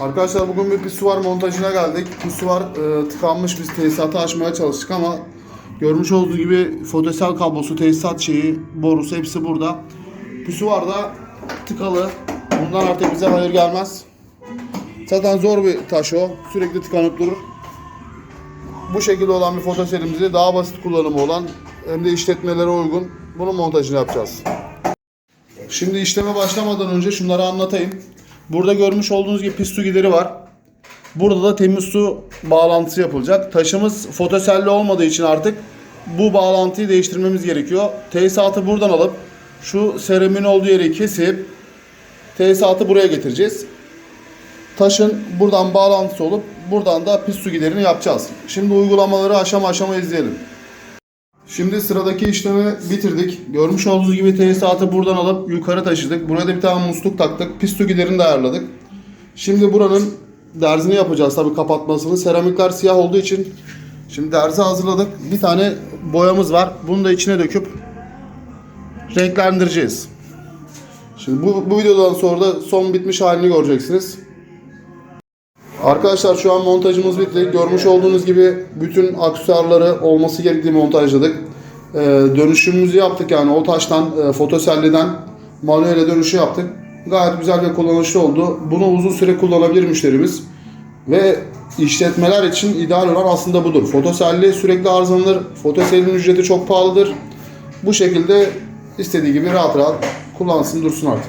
Arkadaşlar bugün bir pisuvar montajına geldik. Pisuvar e, tıkanmış biz tesisatı açmaya çalıştık ama görmüş olduğunuz gibi fotosel kablosu, tesisat şeyi, borusu hepsi burada. Pisuvar da tıkalı. Bundan artık bize hayır gelmez. Zaten zor bir taş o. Sürekli tıkanıp durur. Bu şekilde olan bir fotoselimizi daha basit kullanımı olan hem de işletmelere uygun bunun montajını yapacağız. Şimdi işleme başlamadan önce şunları anlatayım. Burada görmüş olduğunuz gibi pis su gideri var. Burada da temiz su bağlantısı yapılacak. Taşımız fotoselli olmadığı için artık bu bağlantıyı değiştirmemiz gerekiyor. Tesisatı buradan alıp şu seremin olduğu yeri kesip tesisatı buraya getireceğiz. Taşın buradan bağlantısı olup buradan da pis su giderini yapacağız. Şimdi uygulamaları aşama aşama izleyelim. Şimdi sıradaki işlemi bitirdik. Görmüş olduğunuz gibi tesisatı buradan alıp yukarı taşıdık. Buraya da bir tane musluk taktık. Pis su giderini de ayarladık. Şimdi buranın derzini yapacağız tabii kapatmasını. Seramikler siyah olduğu için şimdi derzi hazırladık. Bir tane boyamız var. Bunu da içine döküp renklendireceğiz. Şimdi bu, bu videodan sonra da son bitmiş halini göreceksiniz. Arkadaşlar şu an montajımız bitti. Görmüş olduğunuz gibi bütün aksesuarları olması gerektiği montajladık. Ee, dönüşümümüzü yaptık yani o taştan e, fotoselliden manuele dönüşü yaptık. Gayet güzel ve kullanışlı oldu. Bunu uzun süre kullanabilir müşterimiz. Ve işletmeler için ideal olan aslında budur. Fotoselli sürekli arızalanır. Fotoselin ücreti çok pahalıdır. Bu şekilde istediği gibi rahat rahat kullansın dursun artık.